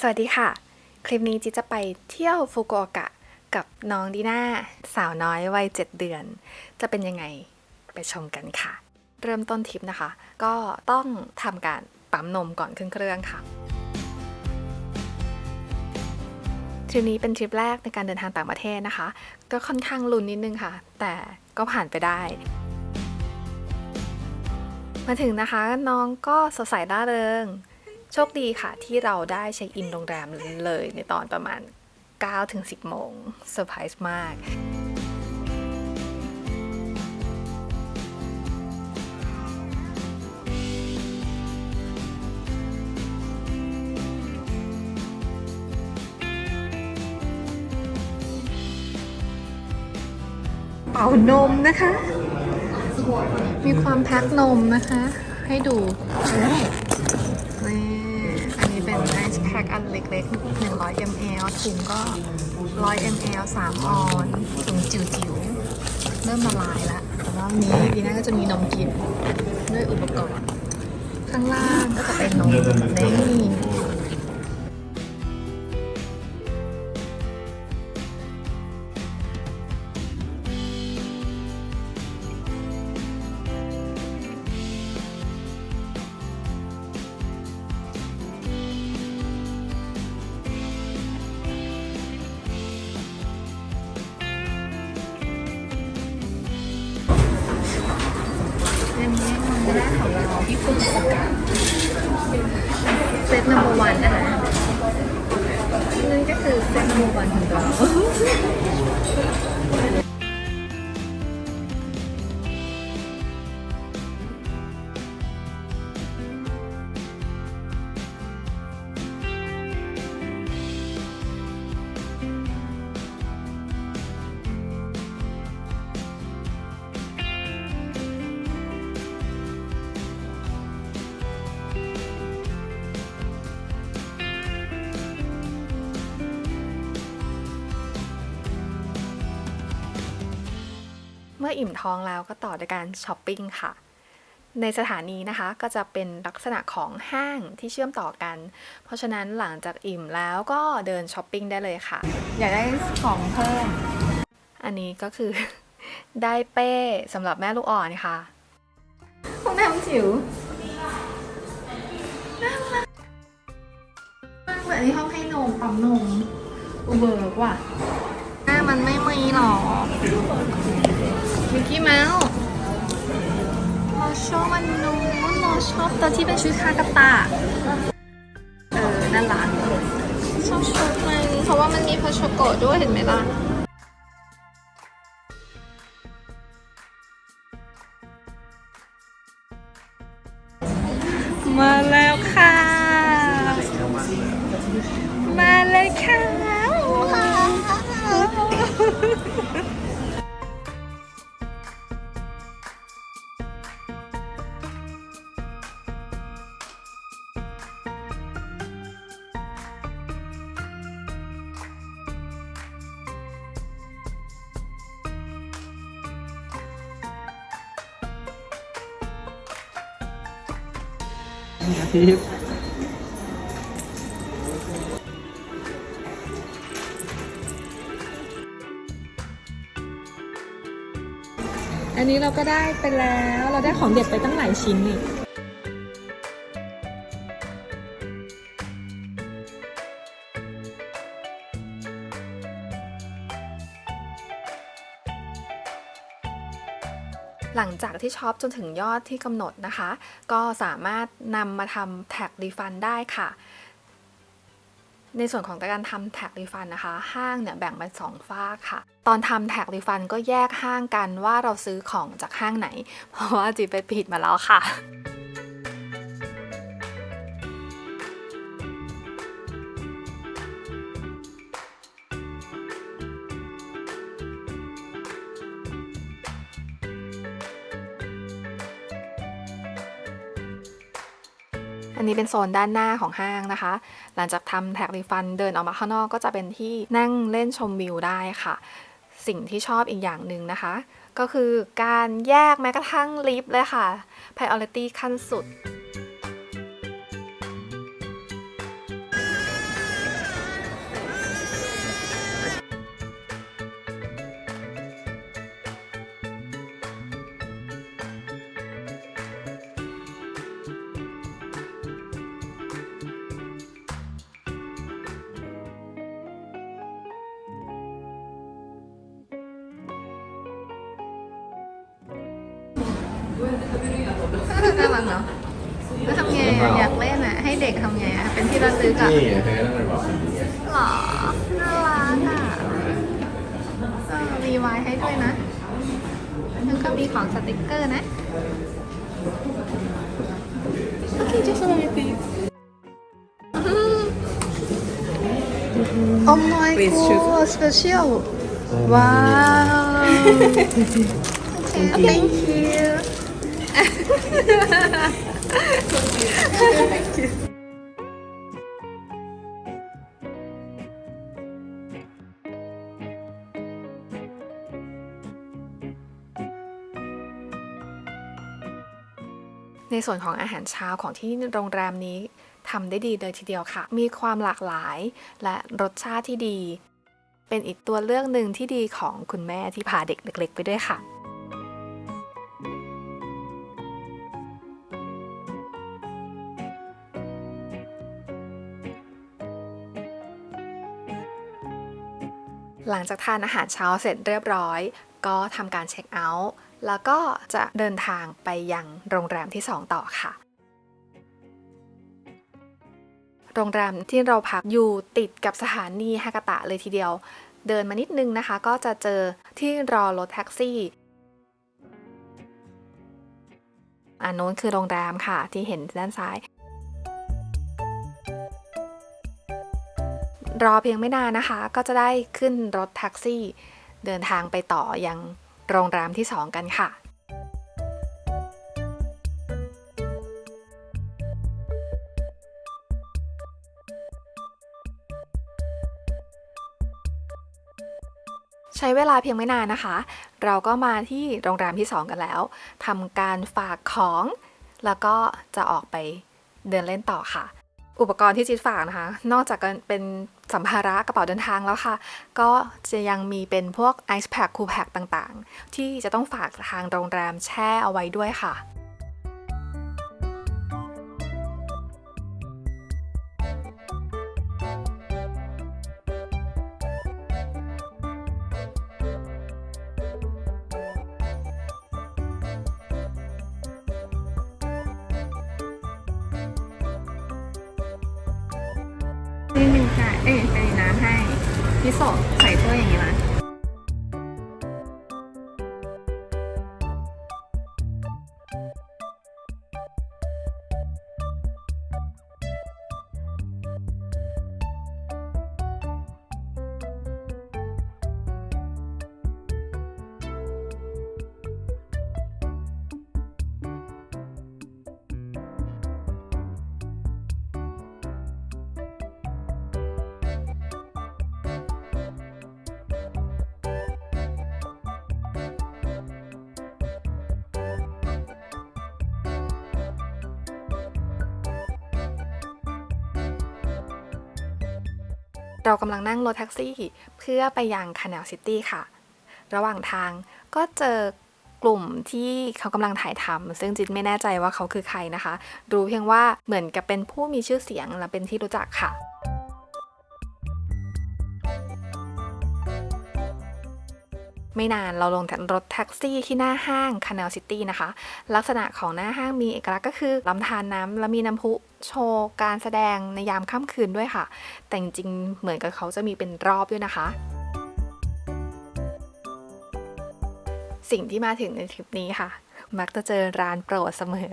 สวัสดีค่ะ คลิปนี้จิจะไปเที่ยวฟุกุโอกะกับน้องดีน่าสาวน้อยวัย 7 เดือน จะเป็นยังไงไปชมกันค่ะ เริ่มต้นทริปนะคะ ก็ต้องทำการปั๊มนมก่อนขึ้นเครื่องค่ะทริปนี้เป็นทริปแรกในการเดินทางต่างประเทศนะคะ ก็ค่อนข้างลุ้นนิดนึงค่ะ แต่ก็ผ่านไปได้ มาถึงนะคะน้องก็สดใสร่าเริง โชคดีค่ะที่เราได้เช็คอินโรงแรมเลยในตอนประมาณ 9-10 โมงเซอร์ไพรส์มากเป่านมนะคะ มีความแพ็คนมนะคะ ให้ดู นี่อันนี้เป็นไอซ์แพ็คอันเล็กๆ 100 ml ถุงก็ 100 ml 3 ออนถุงจิ๋วๆ เริ่มละลายแล้วแต่ว่านี้ดีน่าก็จะมีนมกินด้วยอุปกรณ์ ข้างล่างก็จะเป็นนมนี่ มื่ออิ่มท้องแล้วก็ต่อด้วยการช้อปปิ้งค่ะ ในสถานีนะคะก็จะเป็นลักษณะของห้างที่เชื่อมต่อกัน เพราะฉะนั้นหลังจากอิ่มแล้วก็เดินช้อปปิ้งได้เลยค่ะ อยากได้ของเพิ่ม อันนี้ก็คือ ได้เป้สำหรับแม่ลูกอ่อนค่ะห้องน้ำจิ๋วน่ารักมากเลยอันนี้ห้องให้นมปั๊มนม อุเบิร์กว่ะหน้ามันไม่มีหรอ มิกกี้เมาส์เราชอบมันนู้นเราชอบตัวที่เป็นชุดคากาตะเออน่ารักชอบชุดมันเพราะว่ามันมีพาโชโกะด้วยเห็นไหมล่ะ อันนี้เราก็ได้ไปแล้ว เราได้ของเด็ดไปตั้งหลายชิ้นนี่ จากที่ช็อปจนถึงยอดที่กำหนดนะคะ ก็สามารถนำมาทำแท็กรีฟันได้ค่ะ ในส่วนของการทำแท็กรีฟันนะคะ ห้างเนี่ยแบ่งเป็นสองฝากค่ะ ตอนทำแท็กรีฟันก็แยกห้างกันว่าเราซื้อของจากห้างไหน เพราะว่าจีไปผิดมาแล้วค่ะ นี้เป็นโซนด้านหน้าของห้างนะคะ หลังจากทำแท็กรีฟันเดินออกมาข้างนอกก็จะเป็นที่นั่งเล่นชมวิวได้ค่ะ สิ่งที่ชอบอีกอย่างหนึ่งนะคะ ก็คือการแยกแม้กระทั่งลิฟต์เลยค่ะ priority ขั้นสุด น่ารักเนาะแล้วทำไงอะอยากเล่นอะ ให้เด็กทำไงอะเป็นที่ระลึกอะนี่เธอต้องเป็นแบบนี้หรอ น่ารักอะเออมีไว้ให้ด้วยนะแล้วก็มีของสติกเกอร์นะ Okay, just a moment, please. Oh my Please god, special. Wow. okay, thank you. ในส่วนของอาหารเช้าของที่โรงแรมนี้ทำได้ดีเลยทีเดียวค่ะ มีความหลากหลายและรสชาติที่ดี เป็นอีกตัวเลือกหนึ่งที่ดีของคุณแม่ที่พาเด็กเล็ก ๆ ไปด้วยค่ะ หลังจากทานอาหารเช้าเสร็จเรียบร้อย ก็ทำการเช็คเอาท์แล้วก็จะเดินทางไปยังโรงแรมที่ 2 ต่อค่ะ โรงแรมที่เราพักอยู่ติดกับสถานีฮากาตะเลยทีเดียว เดินมานิดนึงนะคะ ก็จะเจอที่รอรถแท็กซี่อันโน้นคือโรงแรมค่ะที่เห็นด้านซ้าย รอเพียงไม่นานนะคะ ก็จะได้ขึ้นรถแท็กซี่ เดินทางไปต่อยังโรงแรมที่ 2 กันค่ะใช้เวลาเพียงไม่นานนะคะ เราก็มาที่โรงแรมที่ 2 กันแล้วทำการฝากของ แล้วก็จะออกไปเดินเล่นต่อค่ะ อุปกรณ์ที่จิตฝากนะคะ นอกจากเป็น สัมภาระกระเป๋าเดินทางแล้วค่ะ ก็จะยังมีเป็นพวกไอซ์แพคคูลแพคต่างๆ ที่จะต้องฝากทางโรงแรมแช่เอาไว้ด้วยค่ะ เอ้ยเป็นน้ำให้ พี่โสดใส่ถ้วยอย่างนี้นะ เรากำลังนั่งรถแท็กซี่ เพื่อไปยังคา n นลซิตี้ค่ะ ระหว่างทางก็เจอกลุ่มที่เขากำลังถ่ายทำซึ่งจิตไม่แน่ใจว่าเขาคือใครนะคะ รู้เพียงว่าเหมือนกับเป็นผู้มีชื่อเสียงและเป็นที่รู้จักค่ะ ไม่นานเราลงรถแท็กซี่ที่หน้าห้างคา n น l ซิตี้นะคะ ลักษณะของหน้าห้างมีเอกลักษณ์ก็คือลำธารน้ำและมีน้ำพุโชว์การแสดงในยามค่ำคืนด้วยค่ะ แต่จริงๆเหมือนกับเขาจะมีเป็นรอบด้วยนะคะสิ่งที่มาถึงในทริปนี้ค่ะ มักจะเจอร้านโปรดเสมอ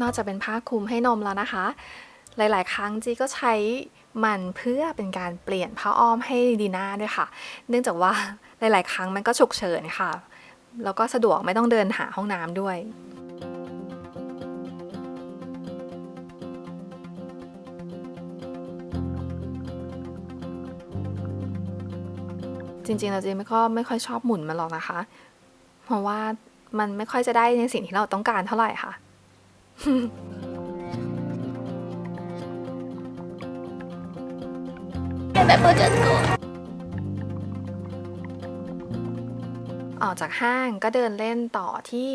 นอกจากเป็นผ้าคลุมให้นมแล้วนะคะ หลาย ๆ ครั้งจีก็ใช้มันเพื่อเป็นการเปลี่ยนผ้าอ้อมให้ดีน่าด้วยค่ะ เนื่องจากว่าหลาย ๆ ครั้งมันก็ฉุกเฉินค่ะ แล้วก็สะดวกไม่ต้องเดินหาห้องน้ำด้วยจริงๆเราจีไม่ก็ไม่ค่อยชอบหมุนมันหรอกนะคะ เพราะว่ามันไม่ค่อยจะได้ในสิ่งที่เราต้องการเท่าไหร่ค่ะ แบบเบอร์จัดโกออกจากห้างก็เดินเล่นต่อที่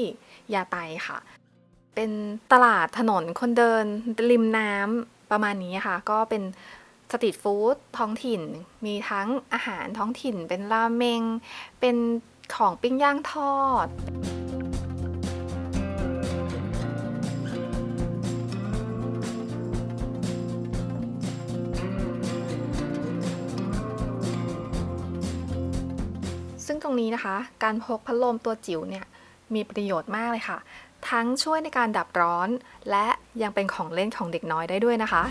ยาไตค่ะ เป็นตลาดถนนคนเดินริมน้ำประมาณนี้ค่ะ ก็เป็นสตรีทฟู้ดท้องถิ่น มีทั้งอาหารท้องถิ่น เป็นราเมง เป็นของปิ้งย่างทอด รงนี้นะคะ การพกพัดลมตัวจิ๋วเนี่ยมีประโยชน์มากเลยค่ะ ทั้งช่วยในการดับร้อน และยังเป็นของเล่นของเด็กน้อยได้ด้วยนะคะ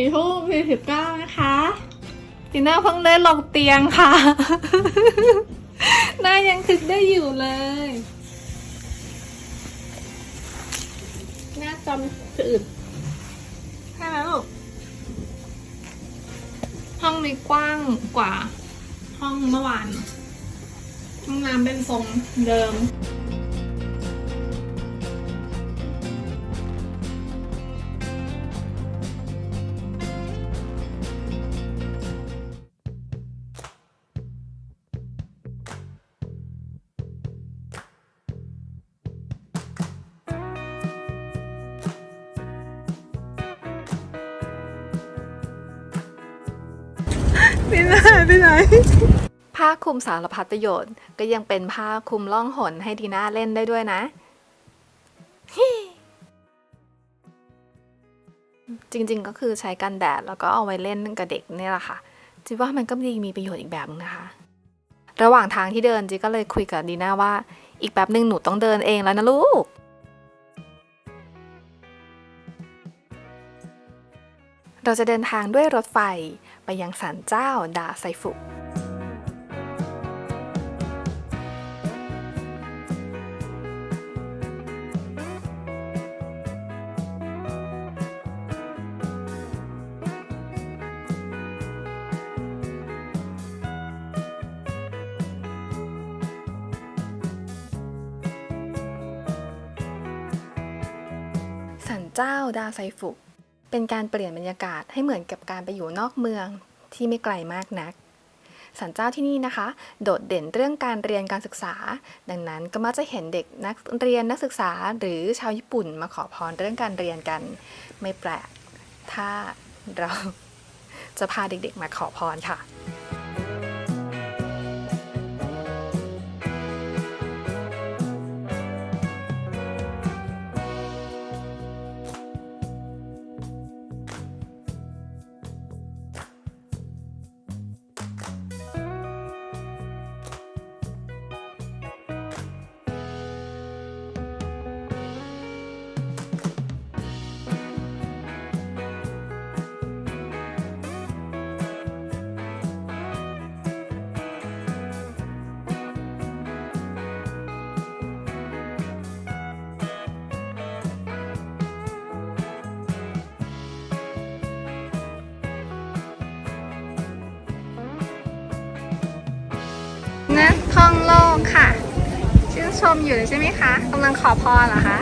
สี่ทุ่มสี่สิบเก้านะคะดีน่าเพิ่งได้ลงเตียงค่ะ หน้ายังคึกได้อยู่เลย หน้าจำจะอึดใช่ไหมลูกห้องนี้กว้างกว่า ห้องเมื่อวาน ห้องน้ำเป็นทรงเดิม คลุมสารพัดประโยชน์ ก็ยังเป็นผ้าคลุมล่องหนให้ดีน่าเล่นได้ด้วยนะ จริงๆก็คือใช้กันแดดแล้วก็เอาไว้เล่นกับเด็กเนี่ยแหละค่ะจิว่ามันก็ดีมีประโยชน์อีกแบบนึงนะคะ ระหว่างทางที่เดินจิก็เลยคุยกับดีน่าว่า อีกแป๊บหนึ่งหนูต้องเดินเองแล้วนะลูกเราจะเดินทางด้วยรถไฟไปยังศาลเจ้าดาไซฟุ เจ้าดาไซฟุ เป็นการเปลี่ยนบรรยากาศให้เหมือนกับการไปอยู่นอกเมืองที่ไม่ไกลมากนักสันเจ้าที่นี่นะคะ โดดเด่นเรื่องการเรียนการศึกษา ดังนั้นก็มักจะเห็นเด็กนักเรียนนักศึกษาหรือชาวญี่ปุ่นมาขอพรเรื่องการเรียนกัน ไม่แปลก ถ้าเราจะพาเด็กๆมาขอพรค่ะนะ ชมอยู่เลยใช่ไหมคะกำลังขอพรเหรอคะ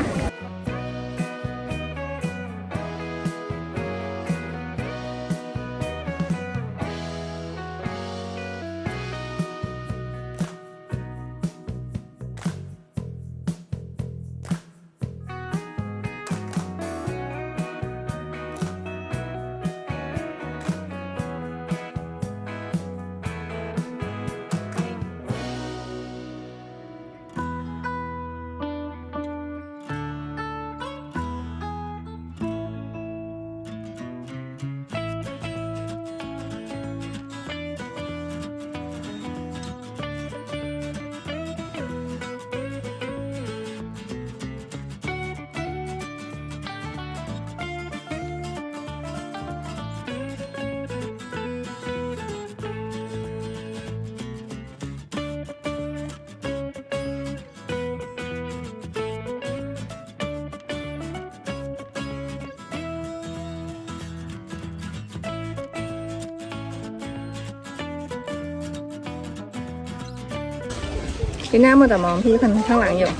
พี่หน้ามัวแต่มองพี่คนข้างหลังอยู่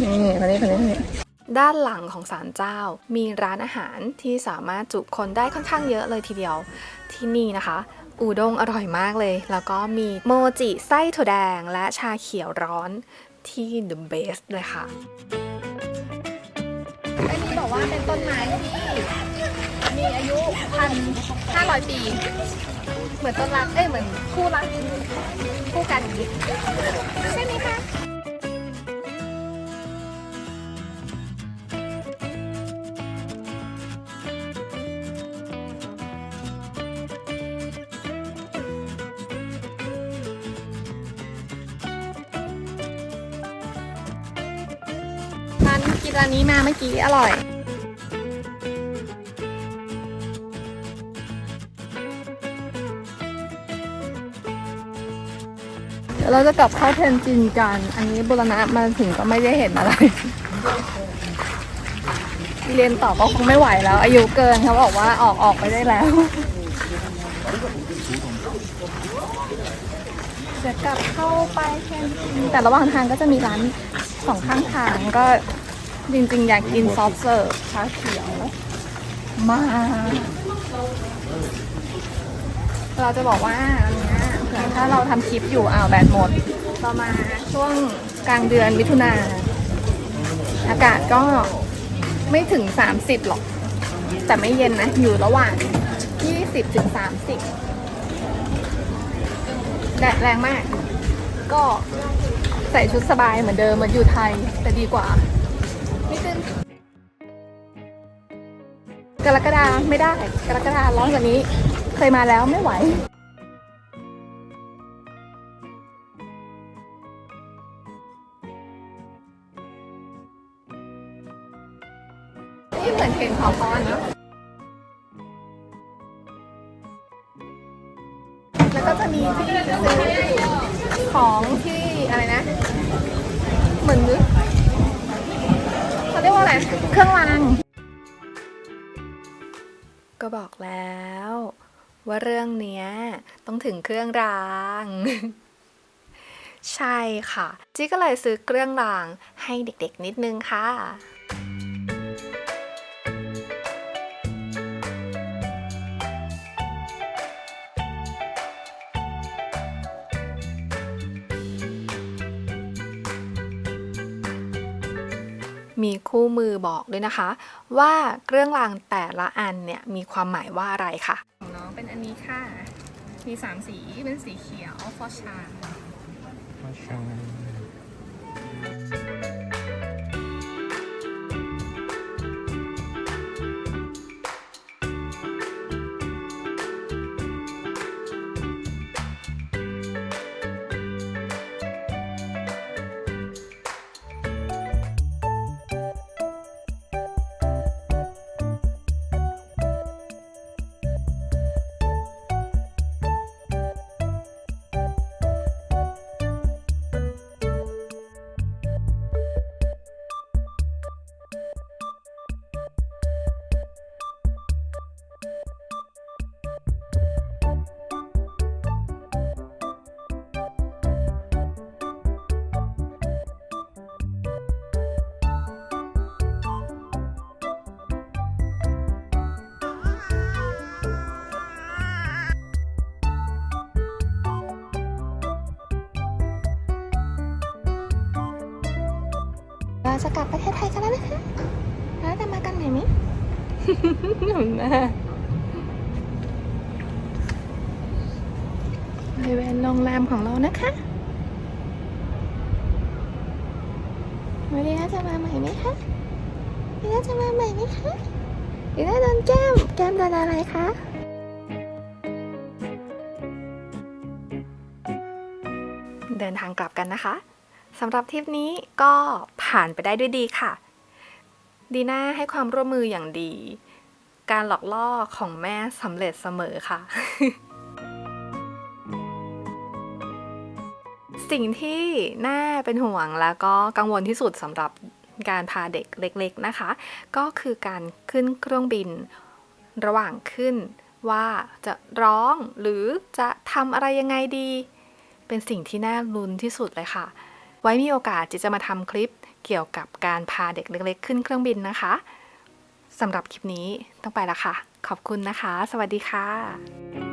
นี่คนนี้คนนี้คนนี้ด้านหลังของศาลเจ้า มีร้านอาหารที่สามารถจุคนได้ค่อนข้างเยอะเลยทีเดียว ที่นี่นะคะ อูด้งอร่อยมากเลย แล้วก็มีโมจิไส้ถั่วแดงและชาเขียวร้อนที่ the best เลยค่ะอันนี้บอกว่าเป็นต้นไม้ที่ มีอายุพันห้าร้อยปี เหมือนต้นรัก เอ้ย เหมือนคู่รัก คู่กันอย่างนี้ใช่ไหมคะร้านกินร้านนี้มาเมื่อกี้อร่อย เราจะกลับเข้าเทนจินกัน อันนี้บุรณะมาถึงก็ไม่ได้เห็นอะไร เรียนต่อก็คงไม่ไหวแล้ว อายุเกินเขาบอกว่าออกออกไปได้แล้วเดี๋ยวกลับเข้าไปเทนจินแต่ระหว่างทางก็จะมีร้านสองข้างทางก็จริงๆ อยากกินซอฟเสิร์ฟชาเขียว มา เราจะบอกว่าอันนี้ ถ้าเราทำคลิปอยู่อ้าวแบตหมดเรามาช่วงกลางเดือนมิถุนาอากาศก็ไม่ถึง 30 หรอก แต่ไม่เย็นนะ อยู่ระหว่าง 20ถึง30แดดแรงมาก ก็ใส่ชุดสบายเหมือนเดิมเหมือนอยู่ไทย แต่ดีกว่านิดนึงกรกฎาไม่ได้ กรกฎาร้อนกว่านี้ เคยมาแล้วไม่ไหว บอกแล้ว ว่าเรื่องเนี้ยต้องถึงเครื่องราง ใช่ค่ะ จีก็เลยซื้อเครื่องรางให้เด็กๆนิดนึงค่ะ มีคู่มือบอกด้วยนะคะ ว่าเครื่องรางแต่ละอันเนี่ยมีความหมายว่าอะไรค่ะ ของน้องเป็นอันนี้ค่ะ มีสามสี เป็นสีเขียวฟอชามาชา เราจะกลับประเทศไทยกันแล้วนะคะแล้วจะมากันไหนมิหนุนนะบริเวณโรงแรมของเรานะคะวันนี้น่าจะมาใหม่ไหมคะวันนี้น่าจะมาใหม่ไหมคะหรือน่าโดนแก้ม แก้มโดนอะไรคะเดินทางกลับกันนะคะสำหรับทริปนี้ก็ ผ่านไปได้ด้วยดีค่ะ ดีน่าให้ความร่วมมืออย่างดี การหลอกล่อของแม่สำเร็จเสมอค่ะ สิ่งที่น่าเป็นห่วงแล้วก็กังวลที่สุดสำหรับการพาเด็กเล็ก ๆนะคะ ก็คือการขึ้นเครื่องบินระหว่างขึ้นว่าจะร้องหรือจะทำอะไรยังไงดี เป็นสิ่งที่น่าลุ้นที่สุดเลยค่ะ ไว้มีโอกาสจิจะมาทำคลิป เกี่ยวกับการพาเด็กเล็กๆ ขึ้นเครื่องบินนะคะสำหรับคลิปนี้ต้องไปละค่ะ ขอบคุณนะคะ สวัสดีค่ะ